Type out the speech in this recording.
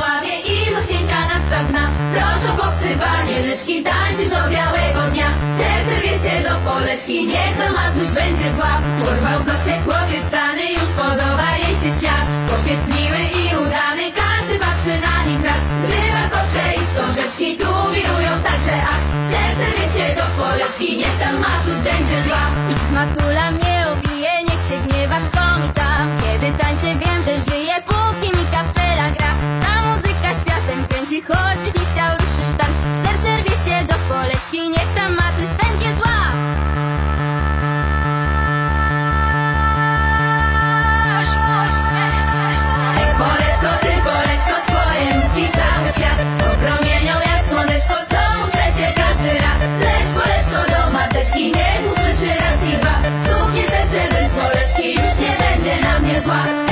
ławie i Zosieńka następna Proszę chłopcy, panieneczki, tańczyć do białego dnia. Serce wie się do poleczki, niech to matuś będzie zła. Porwał Zosię chłopiec stany, już podoba jej się świat. Chłopiec miły i udany, każdy patrzy na nim brat. Gdy warkocze i wstążeczki tu wirują także ach Serce wie się do poleczki, niech tam matuś będzie zła. Matula mnie obije, niech się gniewa, co mi tam Kiedy tańczę poleczki chciał ruszyć sztan serce rwie się do poleczki Niech tam Matuś będzie zła. Ej poleczko, ty poleczko Twoje nutki cały świat Promienią jak słoneczko Co przecie każdy rad. Leż poleczko do mateczki Niech usłyszy raz i dwa. Stuknie serce rytm poleczki Już nie będzie na mnie zła.